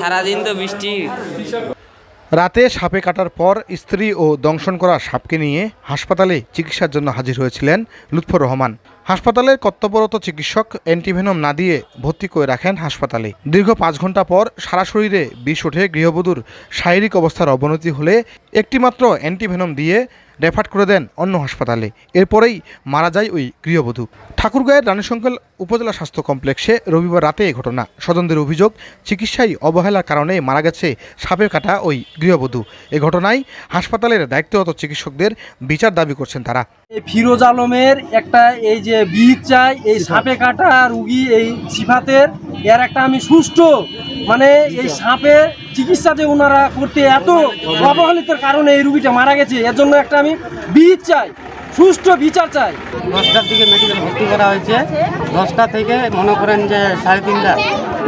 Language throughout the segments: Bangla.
সারাদিন তো বৃষ্টি রাতে সাপে কাটার পর স্ত্রী ও দংশন করা সাপকে নিয়ে হাসপাতালে চিকিৎসার জন্য হাজির হয়েছিলেন লুৎফর রহমান। হাসপাতালের কর্তব্যরত চিকিৎসক অ্যান্টিভেনম না দিয়ে ভর্তি করে রাখেন হাসপাতালে। দীর্ঘ পাঁচ ঘণ্টা পর সারা শরীরে বিষ ওঠে, গৃহবধূর শারীরিক অবস্থার অবনতি হলে একটিমাত্র অ্যান্টিভেনম দিয়ে রেফার করে দেন অন্য হাসপাতালে। এরপরেই মারা যায় ওই গৃহবধূ। ঠাকুরগাঁয়ের রানীশঙ্কল উপজেলা স্বাস্থ্য কমপ্লেক্সে রবিবার রাতে এই ঘটনা। স্বজনদের অভিযোগ, চিকিৎসায় অবহেলার কারণে মারা গেছে সাপে কাটা ওই গৃহবধূ। এ ঘটনায় হাসপাতালের দায়িত্বরত চিকিৎসকদের বিচার দাবি করছেন তারা। ফিরোজ আলমের একটা এই যে বিষ চাই এই সাপে কাটা রুগী এই সিফাতের এর একটা আমি সুষ্ঠু। মানে এই সাপে চিকিৎসা যে ওনারা করতে এত অবহেলিতের কারণে এই রুগীটা মারা গেছে এর জন্য একটা আমি বিষ চাই সুষ্ঠু বিচার চাই। দশটার দিকে মেডিকেল ভর্তি করা হয়েছে। দশটা থেকে মনে করেন যে সাড়ে তিনটা।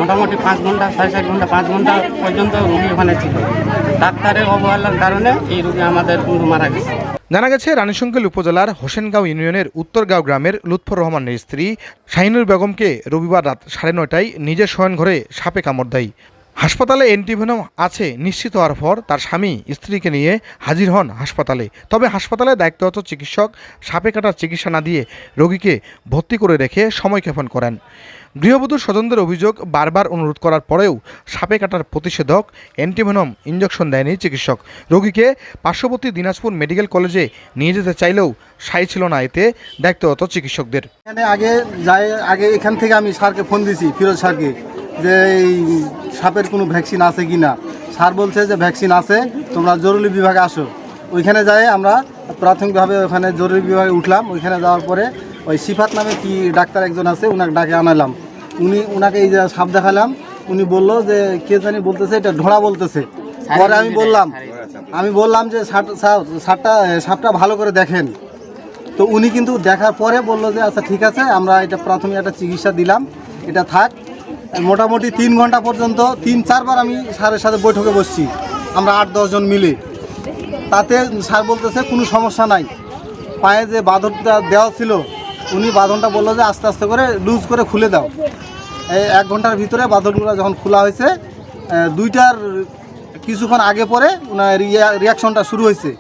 মোটামুটি পাঁচ ঘণ্টা, সাড়ে চার ঘণ্টা, পাঁচ ঘণ্টা পর্যন্ত রুগী ওখানে ছিল। ডাক্তারের অবহেলার কারণে এই রুগী আমাদের মারা গেছে। জানা গেছে, রানীশঙ্কেল উপজেলার হোসেনগাঁও ইউনিয়নের উত্তরগাঁও গ্রামের লুৎফর রহমানের স্ত্রী শাহিনুর বেগমকে রবিবার রাত সাড়ে নয়টায় নিজের শয়ন ঘরে সাপে কামড় দেয়। হাসপাতালে অ্যান্টিভেনম আছে, নিশ্চিত হওয়ার পর তার স্বামী স্ত্রীকে নিয়ে হাজির হন হাসপাতালে। তবে হাসপাতালে দায়িত্বরত চিকিৎসক সাপে কাটার চিকিৎসা না দিয়ে রোগীকে ভর্তি করে রেখে সময়ক্ষেপণ করেন। গৃহবধূর স্বজনদের অভিযোগ, বারবার অনুরোধ করার পরেও সাপে কাটার প্রতিষেধক অ্যান্টিভেনম ইঞ্জেকশন দেয়নি চিকিৎসক। রোগীকে পার্শ্ববর্তী দিনাজপুর মেডিকেল কলেজে নিয়ে যেতে চাইলেও সাই ছিল না এতে দায়িত্বরত চিকিৎসকদের। এখানে আগে যাই আগে এখান থেকে আমি স্যারকে ফোন দিছি, ফিরোজ স্যারকে। যে এই সাপের কোনো ভ্যাকসিন আছে কি না? স্যার বলছে যে ভ্যাকসিন আছে তোমরা জরুরি বিভাগে আসো। ওইখানে যাই আমরা প্রাথমিকভাবে ওখানে জরুরি বিভাগে উঠলাম। ওইখানে যাওয়ার পরে ওই সিফাত নামে কি ডাক্তার একজন আছে ওনাকে ডাকে আনালাম। উনি ওনাকে এই যে সাপ দেখালাম উনি বলল যে কে জানি বলতেছে এটা ঢোড়া বলতেছে। পরে আমি বললাম আমি বললাম যে সাপ- সাপ- সাপটা সাপটা ভালো করে দেখেন। তো উনি কিন্তু দেখার পরে বলল যে আচ্ছা ঠিক আছে আমরা এটা প্রাথমিক একটা চিকিৎসা দিলাম। এটা থাক মোটামুটি তিন ঘণ্টা পর্যন্ত তিন, চারবার আমি স্যারের সাথে বৈঠকে বসছি। আমরা আট দশজন মিলে। তাতে স্যার বলতেছে, কোনো সমস্যা নাই। পায়ে যে বাঁধনটা দেওয়া ছিল, উনি বাঁধনটা বলল যে, আস্তে আস্তে করে লুজ করে খুলে দাও। এই এক ঘণ্টার ভিতরে বাঁধনগুলো যখন খোলা হয়েছে দুইটার কিছুক্ষণ আগে পরে ওনার রিয়াকশনটা শুরু হয়েছে।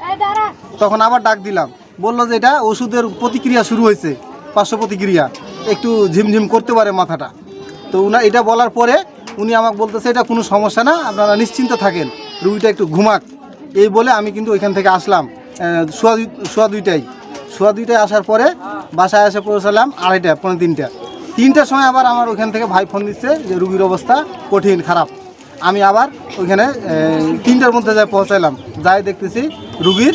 তখন আবার ডাক দিলাম। বলল যে, এটা ওষুধের প্রতিক্রিয়া শুরু হয়েছে, পার্শ্ব প্রতিক্রিয়া। একটু ঝিমঝিম করতে পারে মাথাটা। তো উনা এটা বলার পরে উনি আমাকে বলতেছে, এটা কোনো সমস্যা না, আপনারা নিশ্চিন্ত থাকেন, রুগীটা একটু ঘুমাক। এই বলে আমি কিন্তু ওইখান থেকে আসলাম সোয়া দুই- সোয়া দুইটাই সোয়া দুইটায় আসার পরে বাসায় এসে পৌঁছালাম আড়াইটা পনেরো তিনটা। তিনটার সময় আবার আমার ওইখান থেকে ভাই ফোন দিচ্ছে যে, রুগীর অবস্থা কঠিন, খারাপ। আমি আবার ওইখানে তিনটার মধ্যে যাই পৌঁছালাম যাই দেখতেছি রুগীর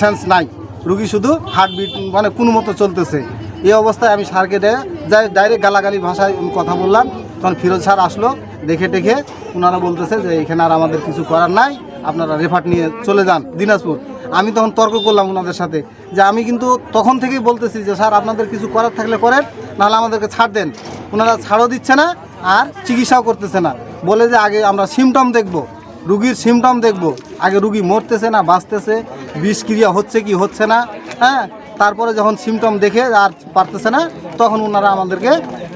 সেন্স নাই। রুগী শুধু হার্টবিট মানে কোনো মতো চলতেছে। এই অবস্থায় আমি স্যারকে ডে- যাই ডাইরেক্ট গালাগালি ভাষায় কথা বললাম। তখন ফিরোজ স্যার আসলো, দেখে টেখে ওনারা বলতেছে যে, এখানে আর আমাদের কিছু করার নাই, আপনারা রেফার নিয়ে চলে যান দিনাজপুর। আমি তখন তর্ক করলাম ওনাদের সাথে যে, আমি কিন্তু তখন থেকেই বলতেছি যে, স্যার, আপনাদের কিছু করার থাকলে করেন, নাহলে আমাদেরকে ছাড় দেন। ওনারা ছাড়ও দিচ্ছে না আর চিকিৎসাও করতেছে না। বলে যে, আগে আমরা সিমটম দেখব, রুগীর সিমটম দেখব। আগে রুগী মরতেছে না, বাঁচতেছে, বিষক্রিয়া হচ্ছে কি হচ্ছে না হ্যাঁ? তারপরে যখন সিমটম দেখে আর পারতেছে না তখন ওনারা আমাদেরকে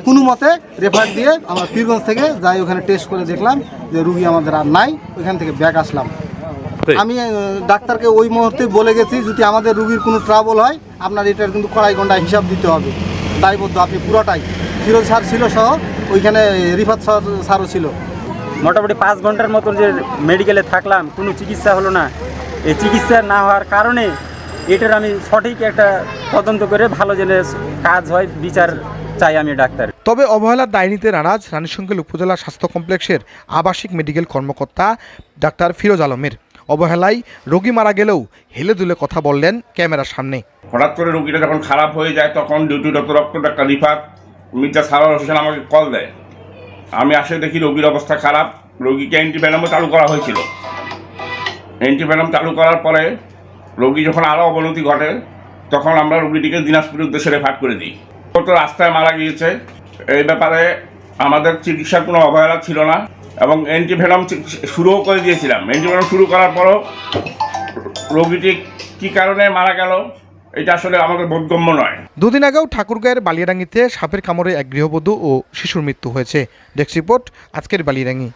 কোনো মতে রেফার দিয়ে আমরা পীরগঞ্জ থেকে যাই ওখানে টেস্ট করে দেখলাম যে রুগী আমাদের আর নাই ওইখান থেকে ব্যাক আসলাম। আমি ডাক্তারকে ওই মুহূর্তে বলে গেছি যদি আমাদের রুগীর কোনো ট্রাবল হয় আপনার এটার কিন্তু কড়াই ঘণ্টা হিসাব দিতে হবে। দায়বদ্ধ আপনি পুরোটাই। ফিরোজ স্যার ছিল সহ ওইখানে রিফাত স্যার স্যারও ছিল। মোটামুটি পাঁচ ঘণ্টার মতন যে মেডিকেলে থাকলাম কোনো চিকিৎসা হলো না। এই চিকিৎসা না হওয়ার কারণে এটার আমি সঠিক একটা তদন্ত করে ভালো জেনে কাজ হয় বিচার চাই আমি ডাক্তার। তবে অবহেলার দায় নিতে নারাজ রানীশঙ্কল উপজেলা স্বাস্থ্য কমপ্লেক্সের আবাসিক মেডিকেল কর্মকর্তা ডাক্তার ফিরোজ আলমের। অবহেলায় রোগী মারা গেলেও হেলে দুলে কথা বললেন ক্যামেরার সামনে। হঠাৎ করে রোগীটা যখন খারাপ হয়ে যায় তখন ডিউটি ডক্টর রক্ত ডাক্তার রিফাত মির্জা সারার হোসেন আমাকে কল দেয়। আমি আসে দেখি রোগীর অবস্থা খারাপ রোগীকে অ্যান্টিভেনামও চালু করা হয়েছিল। অ্যান্টিভেনাম চালু করার পরে রোগী যখন আরও অবনতি ঘটে, তখন আমরা রোগীটিকে দিনাজপুরের উদ্দেশ্যে রেফার করে দিই। কত রাস্তায় মারা গিয়েছে। এই ব্যাপারে আমাদের চিকিৎসার কোনো অবহেলা ছিল না এবং অ্যান্টিভেনাম শুরুও করে দিয়েছিলাম। অ্যান্টিভেনাম শুরু করার পরও রোগীটি কী কারণে মারা গেল, এটা আসলে আমাদের বোধগম্য নয়। দুদিন আগেও ঠাকুরগাঁয়ের বালিয়াডাঙ্গিতে সাপের কামড়ে এক গৃহবধূ ও শিশুর মৃত্যু হয়েছে। ডেস্ক রিপোর্ট, আজকের বালিয়াডাঙ্গি